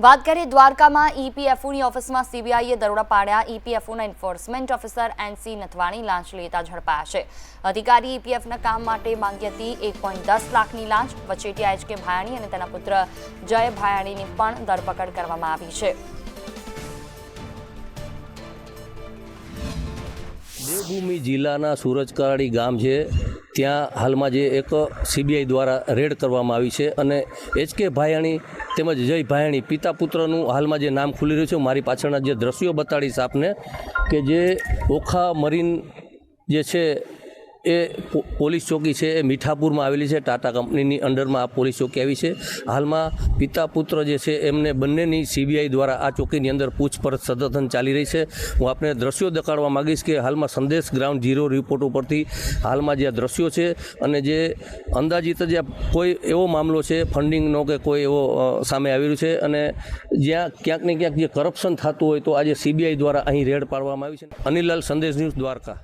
વાત કરીએ દ્વારકામાં ઈપીએફઓની ઓફિસમાં સીબીઆઈએ દરોડા પાડ્યા. ઈપીએફઓના એન્ફોર્સમેન્ટ ઓફિસર એનસી નથવાણી લાંચ લેતા ઝડપાયા છે. અધિકારી ઈપીએફના કામ માટે માંગી હતી એક પોઈન્ટ દસ લાખની લાંચ. વચેટિયા એચ કે ભાયાણી અને તેના પુત્ર જય ભાયાણીની પણ ધરપકડ કરવામાં આવી છે. દેવભૂમિ જિલ્લાના સુરજકાળી ગામ છે. ત્યાં હાલમાં જે એક સીબીઆઈ દ્વારા રેડ કરવામાં આવી છે અને એચ કે ભાયાણી તેમજ જય ભાયાણી પિતા પુત્રનું હાલમાં જે નામ ખુલી રહ્યું છે, મારી પાછળના જે દ્રશ્યો બતાડીશ આપને, કે જે ઓખા મરીન જે છે એ પોલીસ ચોકી છે, એ મીઠાપુરમાં આવેલી છે, ટાટા કંપનીની અંડરમાં આ પોલીસ ચોકી આવી છે. હાલમાં પિતા પુત્ર જે છે, એમને બંનેની સીબીઆઈ દ્વારા આ ચોકીની અંદર પૂછપરછ સતત ચાલી રહી છે. હું આપને દ્રશ્યો દેખાડવા માગીશ કે હાલમાં સંદેશ ગ્રાઉન્ડ ઝીરો રિપોર્ટ ઉપરથી હાલમાં જે દ્રશ્યો છે અને જે અંદાજિત જે કોઈ એવો મામલો છે, ફંડિંગનો કે કોઈ એવો સામે આવી રહ્યું છે અને જ્યાં ક્યાંક ને ક્યાંક જે કરપ્શન થતું હોય તો આજે સીબીઆઈ દ્વારા અહીં રેડ પાડવામાં આવી છે. અનિલાલ સંદેશ ન્યૂઝ દ્વારકા.